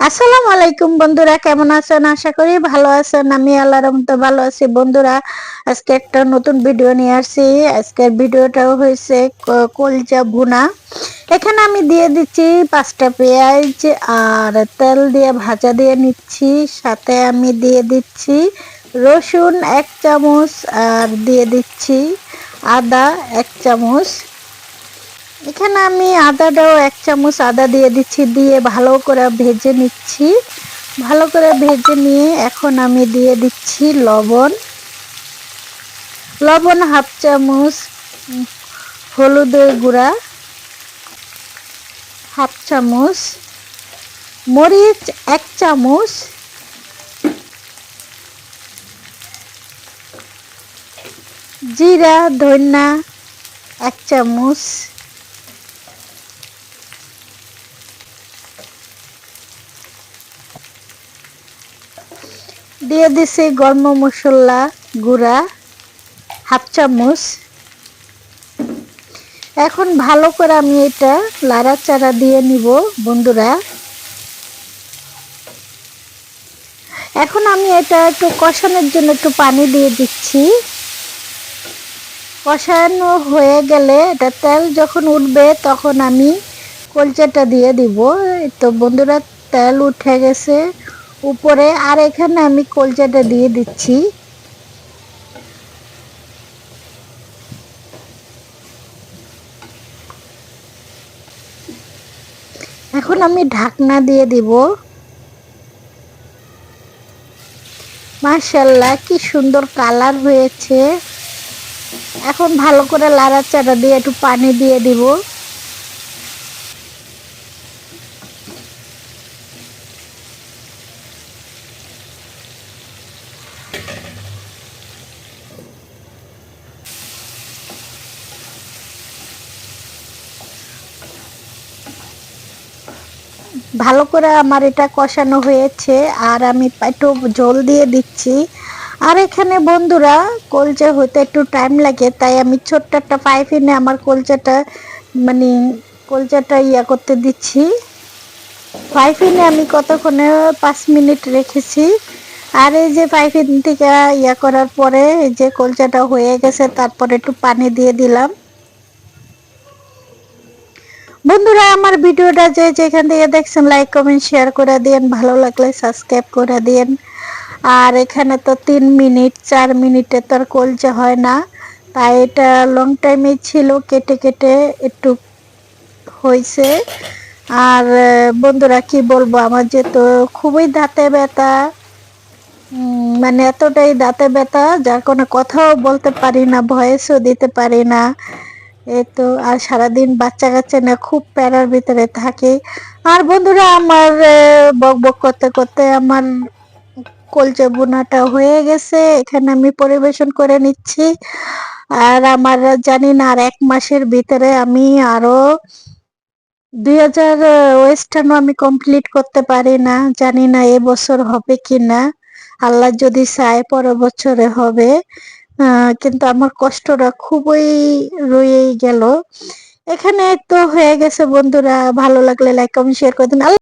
আসসালামু আলাইকুম বন্ধুরা, কেমন আছেন? আশা করি ভালো আছেন। আমি আল্লাহর রহমতে ভালো আছি। বন্ধুরা, আজকে একটা নতুন ভিডিও নিয়ে আসছি। আজকের ভিডিওটাও হয়েছে কলচা ভুনা। এখানে আমি দিয়ে দিচ্ছি পাঁচটা পেঁয়াজ আর তেল দিয়ে ভাজা দিয়ে নিচ্ছি। সাথে আমি দিয়ে দিচ্ছি রসুন এক চামচ আর দিয়ে দিচ্ছি আদা এক চামচ। এখানে আমি আদাটাও এক চামচ আদা দিয়ে দিচ্ছি, দিয়ে ভালো করে ভেজে নিচ্ছি। ভালো করে ভেজে নিয়ে এখন আমি দিয়ে দিচ্ছি লবণ। লবণ হাফ চামচ হলুদের গুঁড়া, হাফ চামচ মরিচ, এক চামচ জিরা, ধন্যা, এক চামচ দিয়ে দিছি গরম মশলা গুঁড়া, হাফ চামচ। এখন ভালো করে আমি এটা লাড়াচাড়া দিয়ে নিব, বন্ধুরা। এখন আমি এটা একটু কষানোর জন্য একটু পানি দিয়ে দিচ্ছি। কষানো হয়ে গেলে এটা তেল যখন উঠবে তখন আমি কলচাটা দিয়ে দিব। তো বন্ধুরা, তেল উঠে গেছে। উপরে আর এখানে আমি কলচাটা দিয়ে দিচ্ছি। এখন আমি ঢাকনা দিয়ে দিব। মাশাল্লাহ কি সুন্দর কালার হয়েছে। এখন ভালো করে লাড়াচাড়া দিয়ে একটু পানি দিয়ে দিব। ভালো করে আমার এটা কষানো হয়েছে, আর আমি একটু জল দিয়ে দিচ্ছি। আর এখানে বন্ধুরা, কলচা হতে একটু টাইম লাগে, তাই আমি ছোট্ট একটা পাইপ এনে আমার কলচাটা মানে কলচাটা ইয়া করতে দিচ্ছি। পাইপ এনে আমি কতক্ষণে? পাঁচ মিনিট রেখেছি। আর এই যে পাইপিন থেকে ইয়া করার পরে যে কলচাটা হয়ে গেছে, তারপরে একটু পানি দিয়ে দিলাম বন্ধুরা আমার ভিডিওটা যে যেখান থেকে দেখছেন লাইক কমেন্ট শেয়ার করে দিন ভালো লাগলে সাবস্ক্রাইব করে দিন আর এখানে তো তিন মিনিট, চার মিনিটে তো আর কলচা হয় না। তাই এটা লং টাইমে ছিল, কেটে কেটে একটু হয়েছে আর বন্ধুরা কি বলব, আমার যে তো খুবই দাঁতে ব্যথা মানে এতটাই দাঁতে ব্যথা, যার কোনো কথাও বলতে পারি না ভয়েসও দিতে পারি না। এই তো, আর সারাদিন বাচ্চা কাচ্চা না, খুব প্যারার ভিতরে থাকে। আর বন্ধুরা, আমার বক বক করতে করতে আমার কলচে বোনাটা হয়ে গেছে। এখানে আমি পরিবেশন করে নিচ্ছি। আর আমার, জানি না, আর এক মাসের ভিতরে আমি আরও দুই হাজার ওয়েস্টার্নও আমি কমপ্লিট করতে পারি না। জানি না এবছর হবে কি না আল্লাহ যদি চায়, পরের বছরে হবে। কিন্তু আমার কষ্টটা খুবই রয়েই গেল। এখানে তো হয়ে গেছে বন্ধুরা, ভালো লাগলে লাইক কমেন্ট শেয়ার করে দিন।